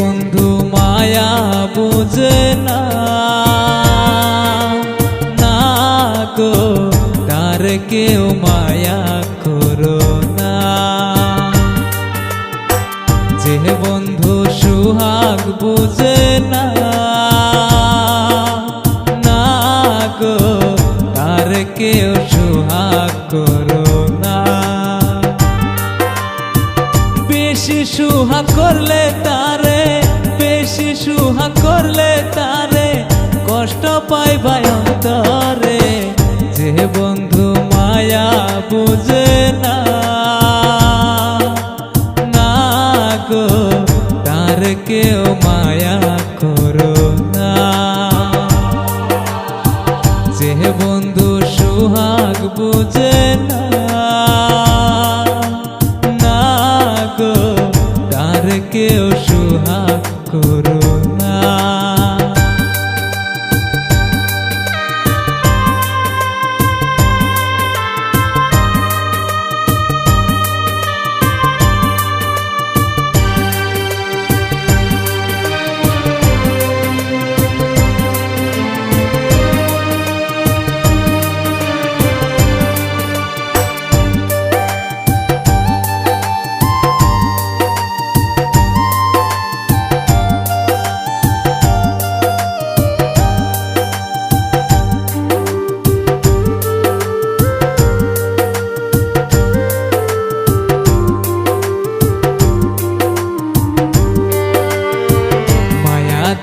বন্ধু মায়া বুঝে না। না গো, তার কেউ মায়া করো না। যে বন্ধু সুহাগ বুঝে না। না গো, তার কেউ সুহাগ করো না। বেশি সুহা করলে তারে বন্ধু সুহাগ বুঝে না। গো তার কেউ সুহাগ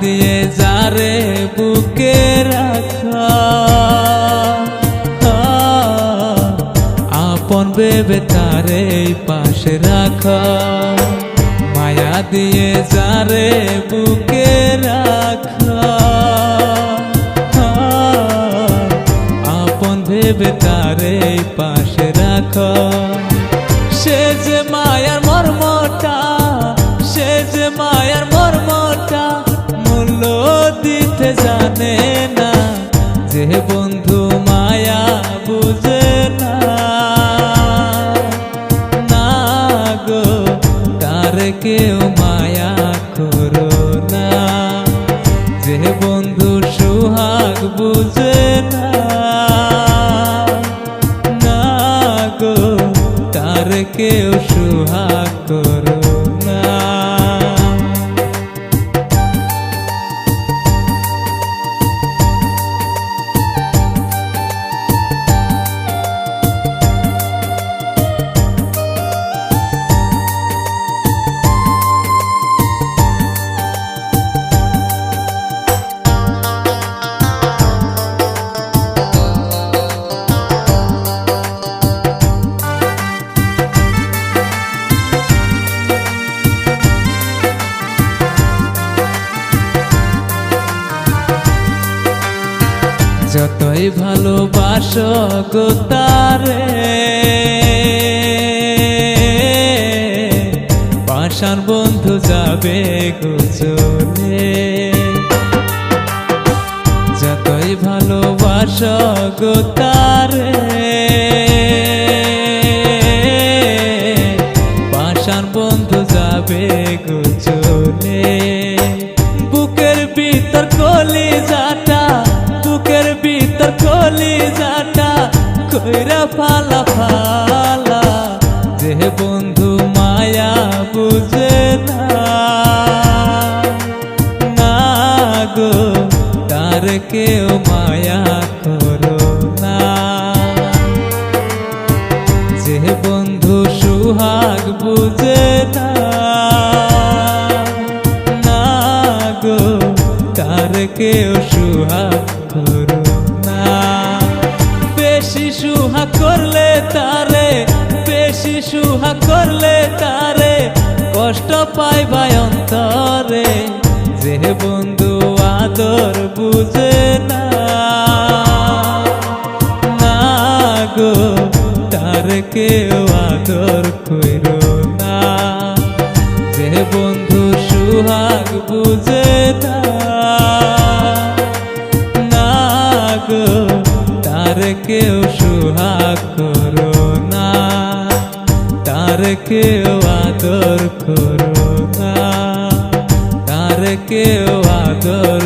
দিয়ে যারে বুকে রাখা। আপন বেবে তারে পাশে রাখা। মায়া দিয়ে যারে বুকে রাখা। আপন ভেবে তারে পাশে রাখা। সে যে মায়ার মর্মটা, সে যে মায়ার মর্মটা দিতে জানে না, যে বন্ধু মায়া বুঝে না। গো, তার কেউ মায়া করো না। যে বন্ধু সুহাগ বুঝে না গো, তার কেউ সুহাগ করো যতই ভালোবাসো গো তারে। পাশান বন্ধু যাবে গো চলে যতই ভালোবাসো গো তারে। পাশান বন্ধু যাবে গো চলে বুকের ভিতর কলি যাটা কইরা ফালা ফালা যে বন্ধু মায়া বুঝে না। গো, তার কেউ মায়া করো না। যে বন্ধু সুহাগ বুঝে না। গো, তার কেউ সুহাগ করো তারে, বেশি সুহা করলে তারে, কষ্ট পাই ভাই অন্তরে। যে বন্ধু আদর বুঝে না গো, তার কেউ আদর কইরো কেউ আদর করো না তার কেউ আদর